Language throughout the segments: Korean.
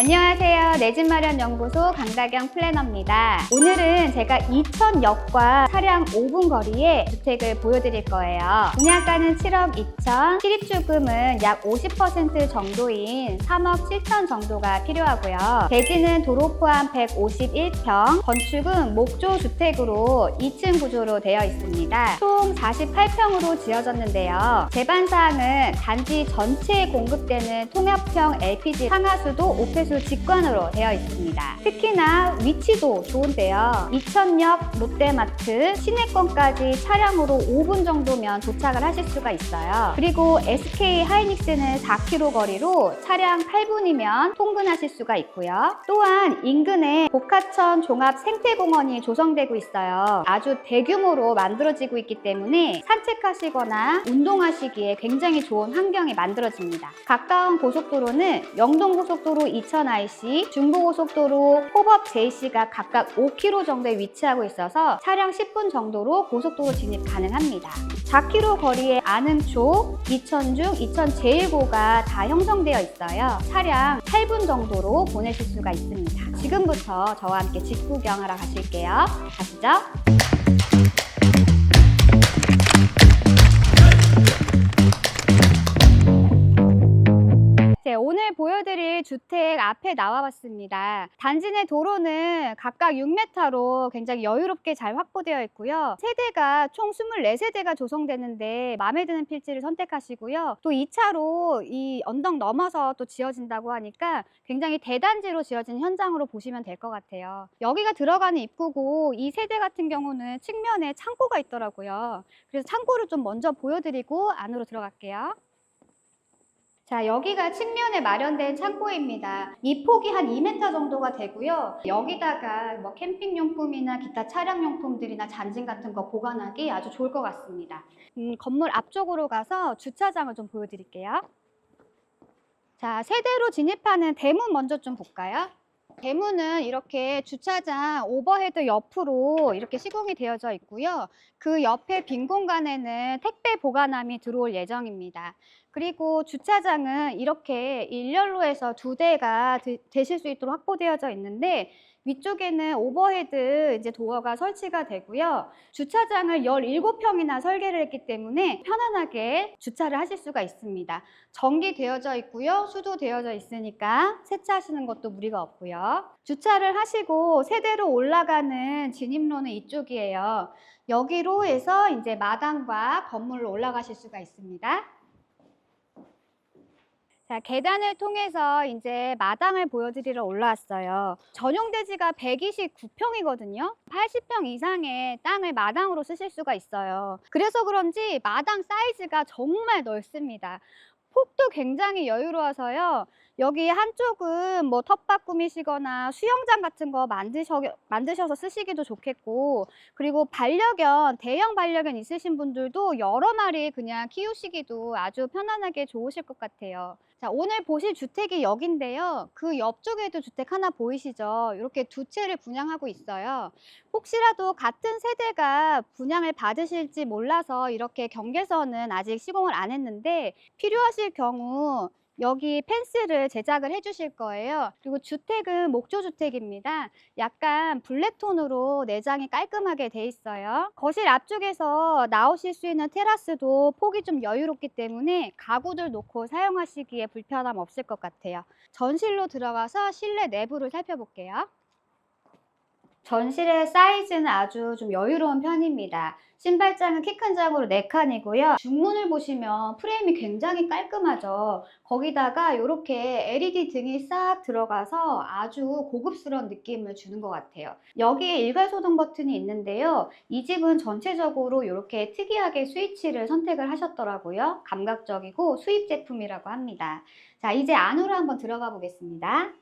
안녕하세요. 내 집 마련 연구소 강다경 플래너입니다. 오늘은 제가 2천역과 차량 5분 거리에 주택을 보여드릴 거예요. 분양가는 7억 2천, 실입주금은 약 50% 정도인 3억 7천 정도가 필요하고요. 대지는 도로 포함 151평, 건축은 목조 주택으로 2층 구조로 되어 있습니다. 총 48평으로 지어졌는데요. 제반 사항은 단지 전체에 공급되는 통합형 LPG 상하수도 오폐수 직관으로 되어 있습니다. 특히나 위치도 좋은데요. 이천역 롯데마트 시내권까지 차량으로 5분 정도면 도착을 하실 수가 있어요. 그리고 SK 하이닉스는 4km 거리로 차량 8분이면 통근하실 수가 있고요. 또한 인근에 복하천 종합 생태공원이 조성되고 있어요. 아주 대규모로 만들어지고 있기 때문에 산책하시거나 운동하시기에 굉장히 좋은 환경이 만들어집니다. 가까운 고속도로는 영동고속도로 2000IC, 중부고속도로 호법 JC가 각각 5km 정도에 위치하고 있어서 차량 10분 정도로 고속도로 진입 가능합니다. 4km 거리에 안흥초, 이천중, 이천제일고가 다 형성되어 있어요. 차량 8분 정도로 보내실 수가 있습니다. 지금부터 저와 함께 집 구경하러 가실게요. 가시죠. 주택 앞에 나와 봤습니다. 단지 내 도로는 각각 6m로 굉장히 여유롭게 잘 확보되어 있고요. 세대가 총 24세대가 조성되는데 마음에 드는 필지를 선택하시고요. 또 2차로 이 언덕 넘어서 또 지어진다고 하니까 굉장히 대단지로 지어진 현장으로 보시면 될 것 같아요. 여기가 들어가는 입구고 이 세대 같은 경우는 측면에 창고가 있더라고요. 그래서 창고를 좀 먼저 보여드리고 안으로 들어갈게요. 자, 여기가 측면에 마련된 창고입니다. 이 폭이 한 2m 정도가 되고요. 여기다가 뭐 캠핑용품이나 기타 차량용품들이나 잔짐 같은 거 보관하기 아주 좋을 것 같습니다. 음, 건물 앞쪽으로 가서 주차장을 좀 보여드릴게요. 자, 세대로 진입하는 대문 먼저 좀 볼까요? 대문은 이렇게 주차장 오버헤드 옆으로 이렇게 시공이 되어져 있고요. 그 옆에 빈 공간에는 택배 보관함이 들어올 예정입니다. 그리고 주차장은 이렇게 일렬로에서 두 대가 드- 되실 수 있도록 확보되어져 있는데 위쪽에는 오버헤드 이제 도어가 설치가 되고요. 주차장을 17평이나 설계를 했기 때문에 편안하게 주차를 하실 수가 있습니다. 전기 되어져 있고요. 수도 되어져 있으니까 세차하시는 것도 무리가 없고요. 주차를 하시고 세대로 올라가는 진입로는 이쪽이에요. 여기로 해서 이제 마당과 건물로 올라가실 수가 있습니다. 자, 계단을 통해서 이제 마당을 보여드리러 올라왔어요. 전용 대지가 129평이거든요. 80평 이상의 땅을 마당으로 쓰실 수가 있어요. 그래서 그런지 마당 사이즈가 정말 넓습니다. 폭도 굉장히 여유로워서요. 여기 한쪽은 뭐 텃밭 꾸미시거나 수영장 같은 거 만드셔, 만드셔서 쓰시기도 좋겠고, 그리고 반려견, 대형 반려견 있으신 분들도 여러 마리 그냥 키우시기도 아주 편안하게 좋으실 것 같아요. 자, 오늘 보실 주택이 여긴데요. 그 옆쪽에도 주택 하나 보이시죠? 이렇게 두 채를 분양하고 있어요. 혹시라도 같은 세대가 분양을 받으실지 몰라서 이렇게 경계선은 아직 시공을 안 했는데 필요하실 경우 여기 펜스를 제작을 해 주실 거예요. 그리고 주택은 목조 주택입니다. 약간 블랙톤으로 내장이 깔끔하게 돼 있어요. 거실 앞쪽에서 나오실 수 있는 테라스도 폭이 좀 여유롭기 때문에 가구들 놓고 사용하시기에 불편함 없을 것 같아요. 전실로 들어가서 실내 내부를 살펴볼게요. 전실의 사이즈는 아주 좀 여유로운 편입니다. 신발장은 키 큰 장으로 4칸이고요. 중문을 보시면 프레임이 굉장히 깔끔하죠. 거기다가 이렇게 LED 등이 싹 들어가서 아주 고급스러운 느낌을 주는 것 같아요. 여기에 일괄소등 버튼이 있는데요. 이 집은 전체적으로 이렇게 특이하게 스위치를 선택을 하셨더라고요. 감각적이고 수입 제품이라고 합니다. 자, 이제 안으로 한번 들어가 보겠습니다.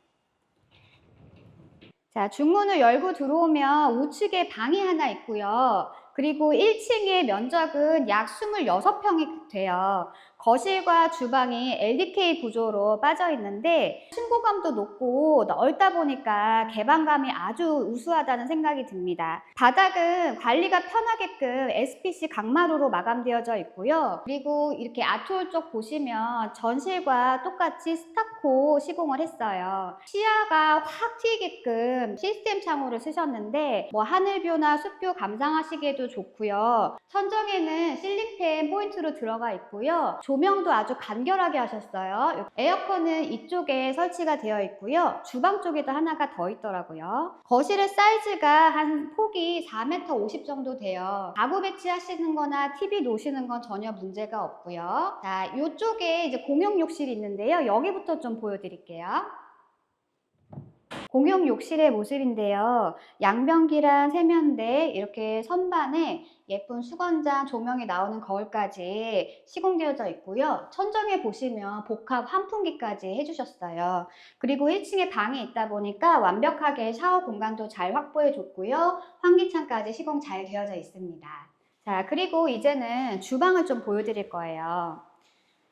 자, 중문을 열고 들어오면 우측에 방이 하나 있고요. 그리고 1층의 면적은 약 26평이 돼요. 거실과 주방이 LDK 구조로 빠져 있는데 층고감도 높고 넓다 보니까 개방감이 아주 우수하다는 생각이 듭니다. 바닥은 관리가 편하게끔 SPC 강마루로 마감되어져 있고요. 그리고 이렇게 아트홀 쪽 보시면 전실과 똑같이 스타코 시공을 했어요. 시야가 확 튀게끔 시스템 창호를 쓰셨는데 뭐 하늘뷰나 숲뷰 감상하시기에도 좋고요. 천정에는 실링팬 포인트로 들어가 있고요. 조명도 아주 간결하게 하셨어요. 에어컨은 이쪽에 설치가 되어 있고요. 주방 쪽에도 하나가 더 있더라고요. 거실의 사이즈가 한 폭이 4m 50 정도 돼요. 가구 배치하시는 거나 TV 놓으시는 건 전혀 문제가 없고요. 자, 이쪽에 이제 공용 욕실이 있는데요. 여기부터 좀 보여드릴게요. 공용 욕실의 모습인데요. 양변기랑 세면대 이렇게 선반에 예쁜 수건장 조명이 나오는 거울까지 시공되어져 있고요. 천정에 보시면 복합 환풍기까지 해주셨어요. 그리고 1층에 방이 있다 보니까 완벽하게 샤워 공간도 잘 확보해 줬고요. 환기창까지 시공 잘 되어져 있습니다. 자, 그리고 이제는 주방을 좀 보여드릴 거예요.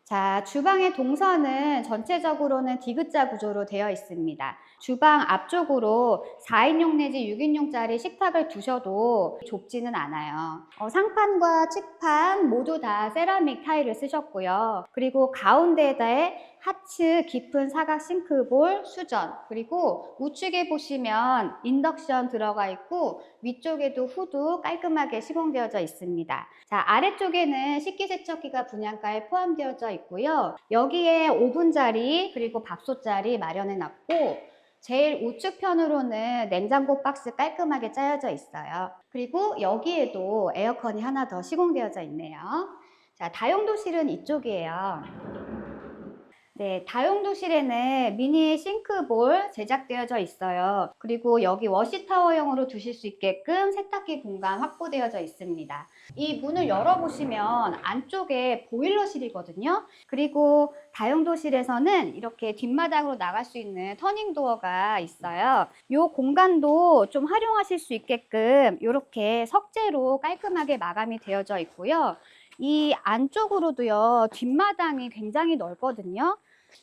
자, 주방의 동선은 전체적으로는 디귿자 구조로 되어 있습니다. 주방 앞쪽으로 4인용 내지 6인용짜리 식탁을 두셔도 좁지는 않아요. 어, 상판과 측판 모두 다 세라믹 타일을 쓰셨고요. 그리고 가운데에 하츠 깊은 사각 싱크볼 수전 그리고 우측에 보시면 인덕션 들어가 있고 위쪽에도 후드 깔끔하게 시공되어져 있습니다. 자 아래쪽에는 식기세척기가 분양가에 포함되어져 있고요. 여기에 오븐 자리 그리고 밥솥 자리 마련해 놨고 제일 우측 편으로는 냉장고 박스 깔끔하게 짜여져 있어요. 그리고 여기에도 에어컨이 하나 더 시공되어져 있네요. 자 다용도실은 이쪽이에요. 네, 다용도실에는 미니 싱크볼 제작되어져 있어요. 그리고 여기 워시타워형으로 두실 수 있게끔 세탁기 공간 확보되어져 있습니다. 이 문을 열어보시면 안쪽에 보일러실이거든요. 그리고 다용도실에서는 이렇게 뒷마당으로 나갈 수 있는 터닝도어가 있어요. 이 공간도 좀 활용하실 수 있게끔 이렇게 석재로 깔끔하게 마감이 되어져 있고요. 이 안쪽으로도요, 뒷마당이 굉장히 넓거든요.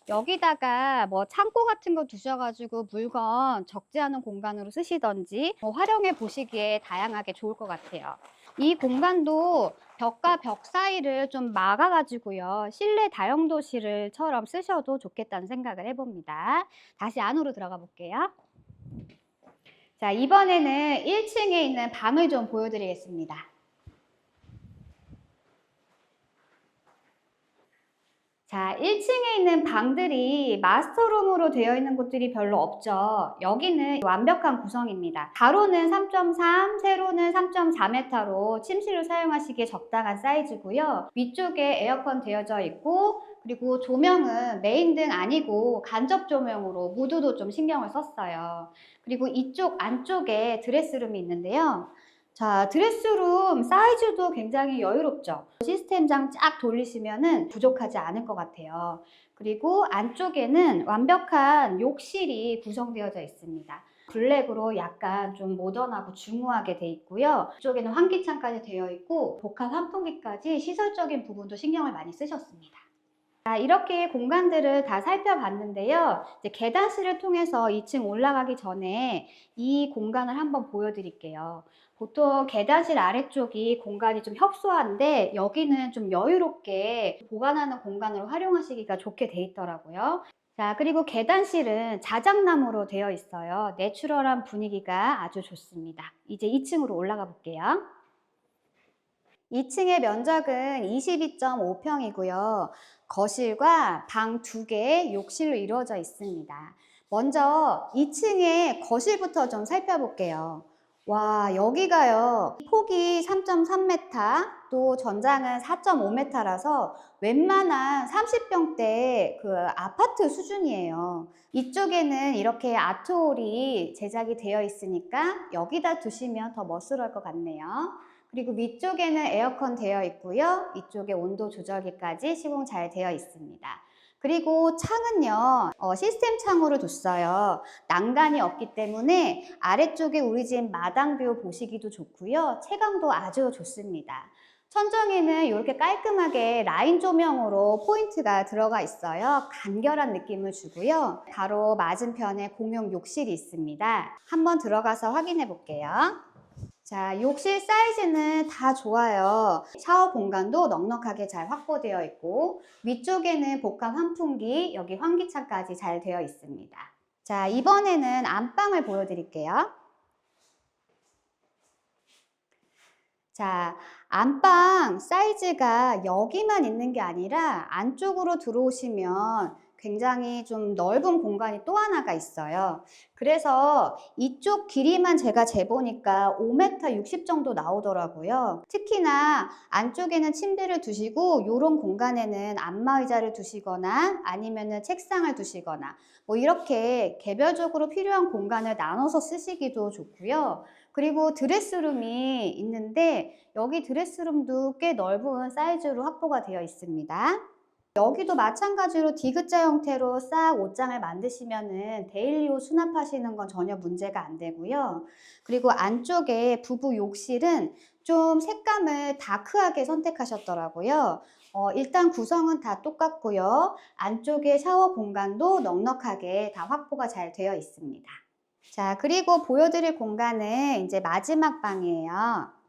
여기다가 뭐 창고 같은 거 두셔가지고 물건 적지 않은 공간으로 쓰시던지 뭐 활용해 보시기에 다양하게 좋을 것 같아요. 이 공간도 벽과 벽 사이를 좀 막아가지고요. 실내 다용도실을처럼 쓰셔도 좋겠다는 생각을 해봅니다. 다시 안으로 들어가 볼게요. 자, 이번에는 1층에 있는 방을 좀 보여드리겠습니다. 자, 1층에 있는 방들이 마스터룸으로 되어 있는 곳들이 별로 없죠. 여기는 완벽한 구성입니다. 가로는 3.3, 세로는 3.4m로 침실로 사용하시기에 적당한 사이즈고요. 위쪽에 에어컨 되어져 있고 그리고 조명은 메인 등 아니고 간접 조명으로 무드도 좀 신경을 썼어요. 그리고 이쪽 안쪽에 드레스룸이 있는데요. 자, 드레스룸 사이즈도 굉장히 여유롭죠. 시스템장 쫙 돌리시면은 부족하지 않을 것 같아요. 그리고 안쪽에는 완벽한 욕실이 구성되어져 있습니다. 블랙으로 약간 좀 모던하고 중후하게 돼 있고요. 이쪽에는 환기창까지 되어 있고 복합 환풍기까지 시설적인 부분도 신경을 많이 쓰셨습니다. 자, 이렇게 공간들을 다 살펴봤는데요. 계단실을 통해서 2층 올라가기 전에 이 공간을 한번 보여드릴게요. 보통 계단실 아래쪽이 공간이 좀 협소한데 여기는 좀 여유롭게 보관하는 공간으로 활용하시기가 좋게 돼 있더라고요. 자, 그리고 계단실은 자작나무로 되어 있어요. 내추럴한 분위기가 아주 좋습니다. 이제 2층으로 올라가 볼게요. 2층의 면적은 22.5평이고요. 거실과 방 두 개, 욕실로 이루어져 있습니다. 먼저 2층의 거실부터 좀 살펴볼게요. 와, 여기가요. 폭이 3.3m, 또 전장은 4.5m라서 웬만한 30평대 그 아파트 수준이에요. 이쪽에는 이렇게 아트홀이 제작이 되어 있으니까 여기다 두시면 더 멋스러울 것 같네요. 그리고 위쪽에는 에어컨 되어 있고요. 이쪽에 온도 조절기까지 시공 잘 되어 있습니다. 그리고 창은요, 어, 시스템 창으로 뒀어요. 난간이 없기 때문에 아래쪽에 우리 집 마당뷰 보시기도 좋고요. 채광도 아주 좋습니다. 천정에는 이렇게 깔끔하게 라인 조명으로 포인트가 들어가 있어요. 간결한 느낌을 주고요. 바로 맞은편에 공용 욕실이 있습니다. 한번 들어가서 확인해 볼게요. 자, 욕실 사이즈는 다 좋아요. 샤워 공간도 넉넉하게 잘 확보되어 있고 위쪽에는 복합 환풍기, 여기 환기창까지 잘 되어 있습니다. 자, 이번에는 안방을 보여드릴게요. 자, 안방 사이즈가 여기만 있는 게 아니라 안쪽으로 들어오시면 굉장히 좀 넓은 공간이 또 하나가 있어요. 그래서 이쪽 길이만 제가 재보니까 5m 60 정도 나오더라고요. 특히나 안쪽에는 침대를 두시고 이런 공간에는 안마의자를 두시거나 아니면은 책상을 두시거나 뭐 이렇게 개별적으로 필요한 공간을 나눠서 쓰시기도 좋고요. 그리고 드레스룸이 있는데 여기 드레스룸도 꽤 넓은 사이즈로 확보가 되어 있습니다. 여기도 마찬가지로 디귿자 형태로 싹 옷장을 만드시면은 데일리 옷 수납하시는 건 전혀 문제가 안 되고요. 그리고 안쪽에 부부 욕실은 좀 색감을 다크하게 선택하셨더라고요. 어, 일단 구성은 다 똑같고요. 안쪽에 샤워 공간도 넉넉하게 다 확보가 잘 되어 있습니다. 자, 그리고 보여드릴 공간은 이제 마지막 방이에요.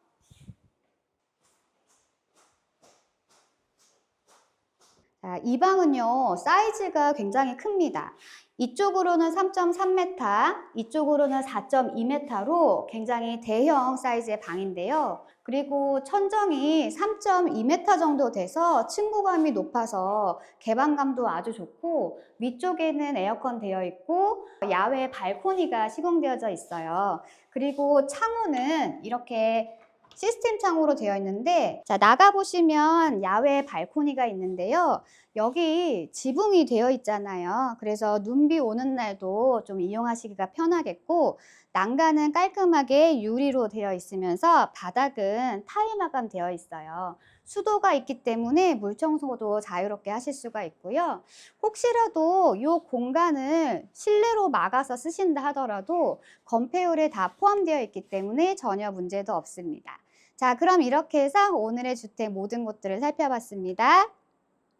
자, 이 방은요, 사이즈가 굉장히 큽니다. 이쪽으로는 3.3m, 이쪽으로는 4.2m로 굉장히 대형 사이즈의 방인데요. 그리고 천정이 3.2m 정도 돼서 층고감이 높아서 개방감도 아주 좋고 위쪽에는 에어컨 되어 있고 야외 발코니가 시공되어져 있어요. 그리고 창호는 이렇게 시스템 창호로 되어 있는데 자 나가 보시면 야외 발코니가 있는데요. 여기 지붕이 되어 있잖아요. 그래서 눈비 오는 날도 좀 이용하시기가 편하겠고 난간은 깔끔하게 유리로 되어 있으면서 바닥은 타일 마감 되어 있어요. 수도가 있기 때문에 물 청소도 자유롭게 하실 수가 있고요. 혹시라도 이 공간을 실내로 막아서 쓰신다 하더라도 건폐율에 다 포함되어 있기 때문에 전혀 문제도 없습니다. 자, 그럼 이렇게 해서 오늘의 주택 모든 곳들을 살펴봤습니다.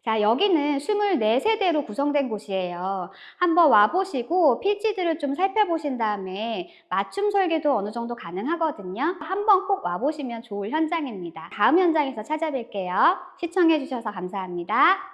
자, 여기는 24세대로 구성된 곳이에요. 한번 와보시고 필지들을 좀 살펴보신 다음에 맞춤 설계도 어느 정도 가능하거든요. 한번 꼭 와보시면 좋을 현장입니다. 다음 현장에서 찾아뵐게요. 시청해주셔서 감사합니다.